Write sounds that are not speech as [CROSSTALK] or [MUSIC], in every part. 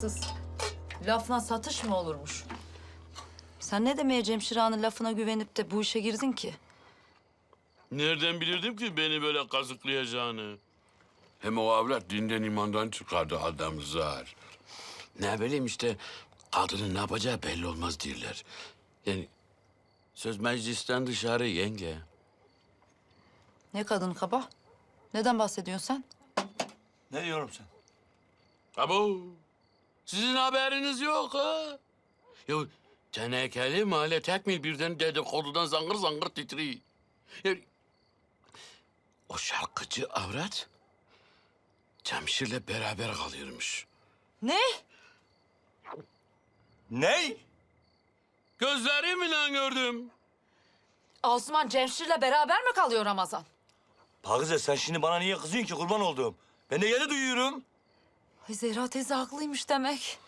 Sız. Lafla satış mı olurmuş? Sen ne demeye Cemşir Ağa'nın lafına güvenip de bu işe girdin ki? Nereden bilirdim ki beni böyle kazıklayacağını? Hem o avrat dinden imandan çıkardı adam zar. Ne bileyim işte kadının ne yapacağı belli olmaz diyorlar. Yani söz meclisten dışarı yenge. Ne kadın kaba? Neden bahsediyorsun sen? Ne diyorum sen? Abo sizin haberiniz yok ha? Ya tenekeli mahalle tekmil birden dedikodudan zangır zangır titriyor. Ya, o şarkıcı avrat Cemşir'le beraber kalıyormuş. Ne? Ney? Gözlerimle gördüm. Asuman Cemşir'le beraber mi kalıyor Ramazan? Pakize sen şimdi bana niye kızıyorsun ki kurban olduğum? Ben de yeni duyuyorum. Ay Zehra teyze haklıymış demek.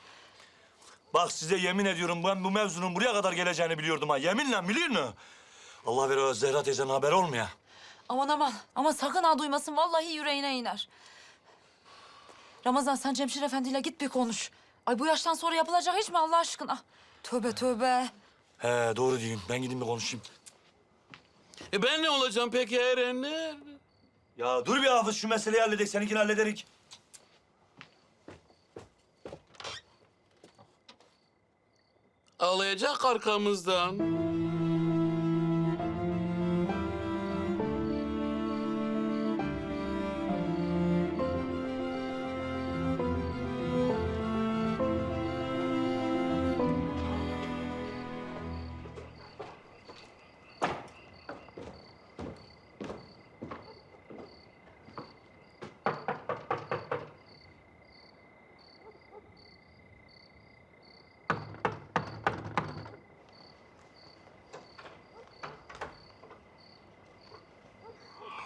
Bak size yemin ediyorum ben bu mevzunun buraya kadar geleceğini biliyordum ha. Yeminle biliyor musun? Allah ver o Zehra teyzenin haberi olmuyor. Aman aman. Ama sakın ha duymasın. Vallahi yüreğine iner. Ramazan sen Cemşir Efendi'yle git bir konuş. Ay bu yaştan sonra yapılacak hiç mi Allah aşkına? Tövbe tövbe. He doğru diyorsun. Ben gideyim bir konuşayım. E ben ne olacağım peki Erenler? Ya dur bir hafız şu meseleyi halledek. Seninkini hallederik. Ağlayacak arkamızdan.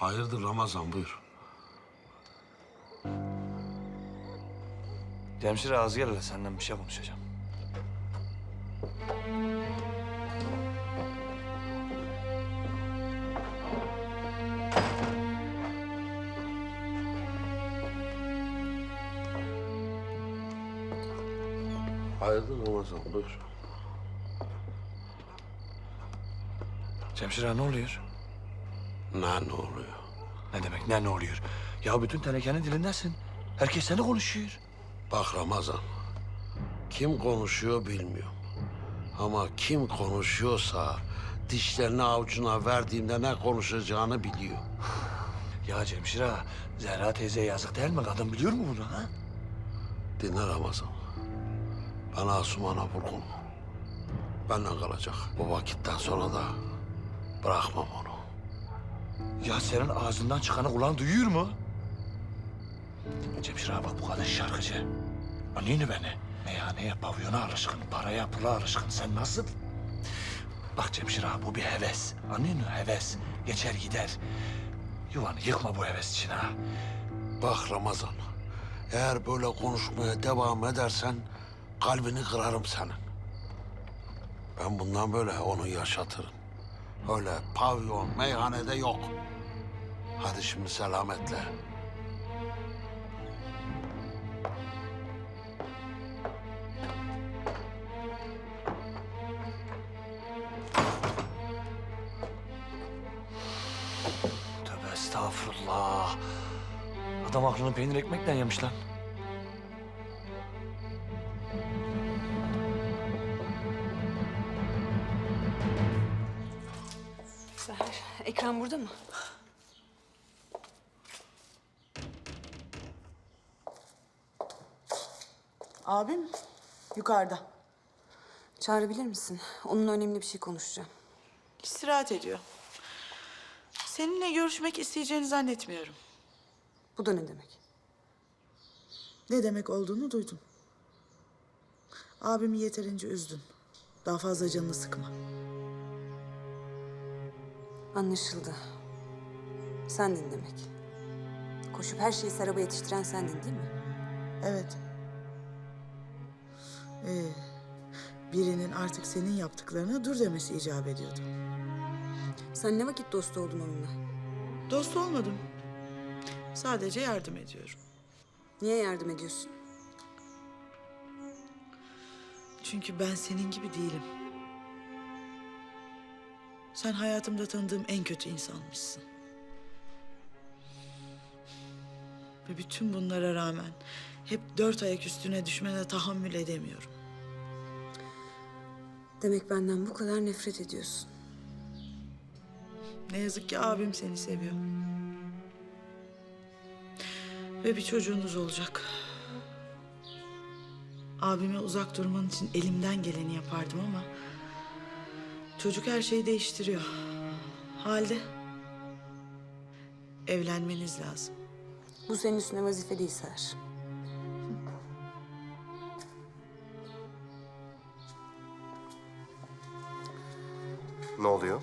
Hayırdır Ramazan buyur. Cemşir ağzı gel hele senden bir şey konuşacağım. Hayırdır Ramazan buyur. Cemşir ağa ne oluyor? Ne ne oluyor? Ne demek ne ne oluyor? Ya bütün tenekenin dilindesin. Herkes seni konuşuyor. Bak Ramazan. Kim konuşuyor bilmiyorum. Ama kim konuşuyorsa dişlerini avucuna verdiğinde ne konuşacağını biliyor. [SIGHS] Ya Cemşir ağa, Zehra teyze yazık değil mi? Kadın biliyor mu bunu ha? Dinle Ramazan. Ben Asuman'a vurgun. Benden kalacak. Bu vakitten sonra da bırakmam onu. Ya senin ağzından çıkanı kulağın duyuyor mu? Cemşir bak bu kadın şarkıcı. Anlıyor beni? Meyhaneye, pavyona alışkın, paraya, pula alışkın. Sen nasıl? Bak Cemşir bu bir heves. Anlıyor musun? Heves. Geçer gider. Yuvanı yıkma bu heves için ha. Bak Ramazan. Eğer böyle konuşmaya devam edersen kalbini kırarım senin. Ben bundan böyle onu yaşatırım. Öyle pavyon, meyhanede yok. Hadi şimdi selametle. Tövbe estağfurullah. Adam aklını peynir ekmekten yemiş lan. Ekran burada mı? Abim yukarıda. Çağırabilir misin? Onunla önemli bir şey konuşacağım. İstirahat ediyor. Seninle görüşmek isteyeceğini zannetmiyorum. Bu da ne demek? Ne demek olduğunu duydum. Abimi yeterince üzdün. Daha fazla canını sıkma. Anlaşıldı. Sendin demek. Koşup her şeyi Serap'a yetiştiren sendin değil mi? Evet. Ee, birinin artık senin yaptıklarına dur demesi icap ediyordu. Sen ne vakit dost oldun onunla? Dost olmadım. Sadece yardım ediyorum. Niye yardım ediyorsun? Çünkü ben senin gibi değilim. Sen hayatımda tanıdığım en kötü insanmışsın. Ve bütün bunlara rağmen hep dört ayak üstüne düşmene tahammül edemiyorum. Demek benden bu kadar nefret ediyorsun. Ne yazık ki abim seni seviyor. Ve bir çocuğunuz olacak. Abime uzak durman için elimden geleni yapardım ama... ...çocuk her şeyi değiştiriyor. Halde... ...evlenmeniz lazım. Bu senin üstüne vazife değil Seher. Ne oluyor?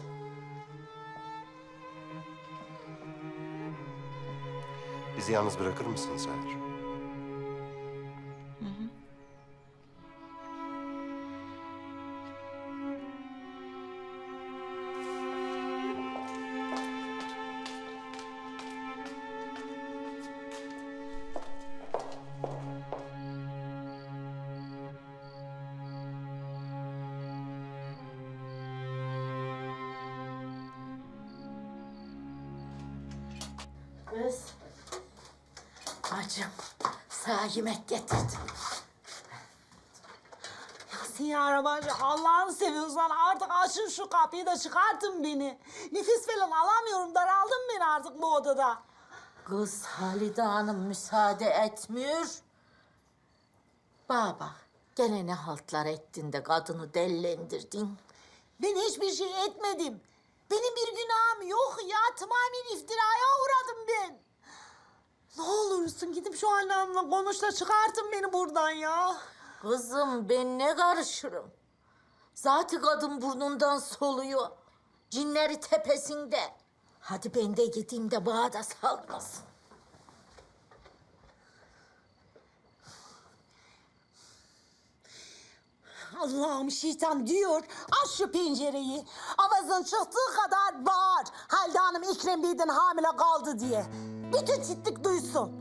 Bizi yalnız bırakır mısın Seher? Bacım, sana yemek getirdim. Yasin ya Rabbi, Allah'ını seviyorsan artık açın şu kapıyı da çıkartın beni. Nefes falan alamıyorum, daraldım ben artık bu odada. Kız Halide Hanım müsaade etmiyor. Bana bak, gene ne haltlar ettin de kadını dellendirdin. Ben hiçbir şey etmedim. Benim bir günahım yok ya, tamamen iftiraya uğradım ben. Olursun gidip şu annemle konuş da çıkartın beni buradan ya. Kızım ben ne karışırım? Zaten kadın burnundan soluyor. Cinleri tepesinde. Hadi ben de gideyim de bana da salmasın. Allah'ım şeytan diyor, aç şu pencereyi. Avazın çıktığı kadar bağır. Halide Hanım İkrem Bey'den hamile kaldı diye. Bütün çitlik duysun.